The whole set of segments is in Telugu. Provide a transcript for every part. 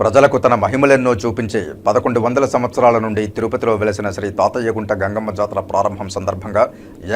ప్రజలకు తన మహిమలెన్నో చూపించి పదకొండు వందల సంవత్సరాల నుండి తిరుపతిలో వెలసిన శ్రీ తాతయ్యగుంట గంగమ్మ జాతర ప్రారంభం సందర్భంగా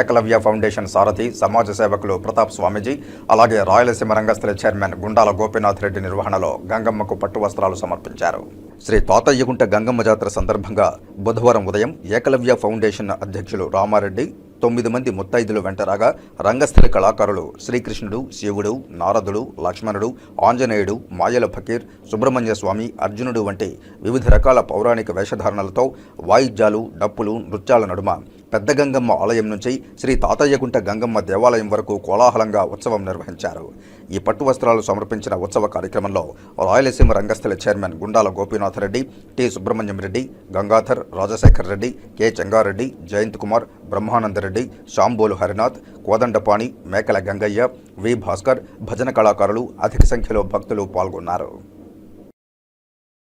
ఏకలవ్య ఫౌండేషన్ సారథి సమాజ సేవకులు ప్రతాప్ స్వామీజీ అలాగే రాయలసీమ రంగస్థల చైర్మన్ గుండాల గోపీనాథ్ రెడ్డి నిర్వహణలో గంగమ్మకు పట్టు వస్త్రాలు సమర్పించారు. శ్రీ తాతయ్యగుంట గంగమ్మ జాతర సందర్భంగా బుధవారం ఉదయం ఏకలవ్య ఫౌండేషన్ అధ్యక్షులు రామారెడ్డి తొమ్మిది మంది ముత్తైదులు వెంటరాగా రంగస్థలి కళాకారులు శ్రీకృష్ణుడు శివుడు నారదుడు లక్ష్మణుడు ఆంజనేయుడు మాయల ఫకీర్ సుబ్రహ్మణ్య స్వామి అర్జునుడు వంటి వివిధ రకాల పౌరాణిక వేషధారణలతో వాయిద్యాలు డప్పులు నృత్యాల నడుమ పెద్ద గంగమ్మ ఆలయం నుంచి శ్రీ తాతయ్యగుంట గంగమ్మ దేవాలయం వరకు కోలాహలంగా ఉత్సవం నిర్వహించారు. ఈ పట్టు వస్త్రాలు సమర్పించిన ఉత్సవ కార్యక్రమంలో రాయలసీమ రంగస్థల chairman Gundala Gopinath Reddy T. Subrahmanyam Reddy Gangadhar Rajasekhar Reddy K. Chengareddy Jayanth Kumar Brahmanandareddy Shambolu Harinath Kodandapani Mekala Gangayya V. Bhaskar భజన కళాకారులు అధిక సంఖ్యలో భక్తులు పాల్గొన్నారు.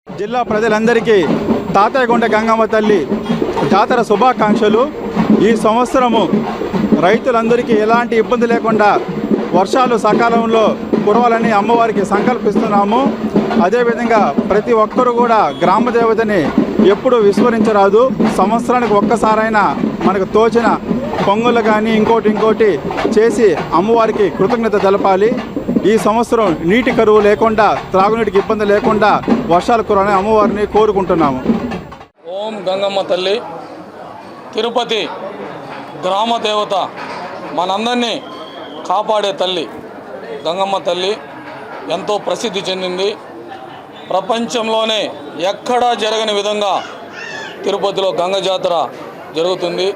జిల్లా ప్రజలందరికీ తాతయ్యగుంట గంగమ్మ తల్లి జాతర శుభాకాంక్షలు. ఈ సంవత్సరము రైతులందరికీ ఎలాంటి ఇబ్బంది లేకుండా వర్షాలు సకాలంలో కురవాలని అమ్మవారికి సంకల్పిస్తున్నాము. అదేవిధంగా ప్రతి ఒక్కరూ కూడా గ్రామ దేవతని ఎప్పుడు విస్మరించరాదు. సంవత్సరానికి ఒక్కసారైనా మనకు తోచిన పొంగులు కానీ ఇంకోటి ఇంకోటి చేసి అమ్మవారికి కృతజ్ఞత తెలపాలి. ఈ సంవత్సరం నీటి కరువు లేకుండా త్రాగునీటికి ఇబ్బంది లేకుండా వర్షాలు కురాలని అమ్మవారిని కోరుకుంటున్నాము. ఓం గంగమ్మ తల్లి. తిరుపతి గ్రామ దేవత మనందరినీ కాపాడే తల్లి గంగమ్మ తల్లి ఎంతో ప్రసిద్ధి చెందింది. ప్రపంచంలోనే ఎక్కడా జరగని విధంగా తిరుపతిలో గంగ జాతర జరుగుతుంది.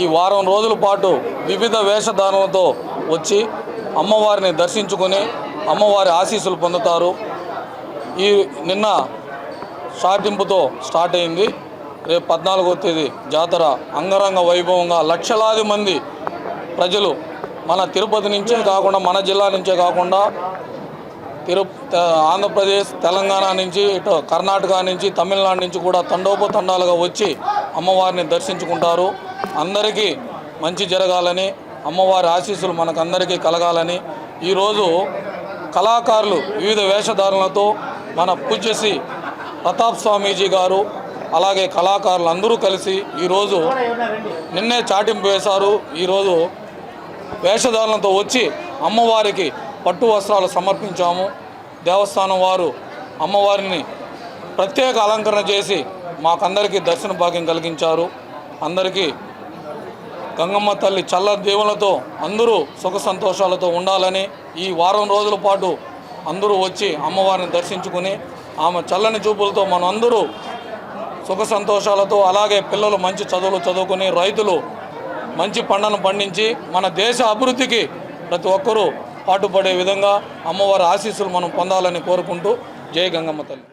ఈ వారం రోజుల పాటు వివిధ వేషధారణలతో వచ్చి అమ్మవారిని దర్శించుకొని అమ్మవారి ఆశీస్సులు పొందుతారు. ఈ నిన్న స్టార్టింపుతో స్టార్ట్ అయింది. రేపు పద్నాలుగో తేదీ జాతర అంగరంగ వైభవంగా లక్షలాది మంది ప్రజలు మన తిరుపతి నుంచే కాకుండా మన జిల్లా నుంచే కాకుండా తిరు ఆంధ్రప్రదేశ్ తెలంగాణ నుంచి ఇటు కర్ణాటక నుంచి తమిళనాడు నుంచి కూడా తండోపతండాలుగా వచ్చి అమ్మవారిని దర్శించుకుంటారు. అందరికీ మంచి జరగాలని అమ్మవారి ఆశీస్సులు మనకందరికీ కలగాలని ఈరోజు కళాకారులు వివిధ వేషధారణలతో మన పూజ్యశ్రీ ప్రతాప్ స్వామీజీ గారు అలాగే కళాకారులు అందరూ కలిసి ఈరోజు నిన్నే చాటింపు వేశారు. ఈరోజు వేషధారణతో వచ్చి అమ్మవారికి పట్టు వస్త్రాలు సమర్పించాము. దేవస్థానం వారు అమ్మవారిని ప్రత్యేక అలంకరణ చేసి మాకందరికీ దర్శన భాగ్యం కలిగించారు. అందరికీ గంగమ్మ తల్లి చల్ల దేవులతో అందరూ సుఖ సంతోషాలతో ఉండాలని ఈ వారం రోజుల పాటు అందరూ వచ్చి అమ్మవారిని దర్శించుకుని ఆమె చల్లని చూపులతో మనం అందరూ సుఖ సంతోషాలతో అలాగే పిల్లలు మంచి చదువులు చదువుకుని రైతులు మంచి పంటను పండించి మన దేశ అభివృద్ధికి ప్రతి ఒక్కరూ పాటుపడే విధంగా అమ్మవారి ఆశీస్సులు మనం పొందాలని కోరుకుంటూ జై గంగమ్మ తల్లి.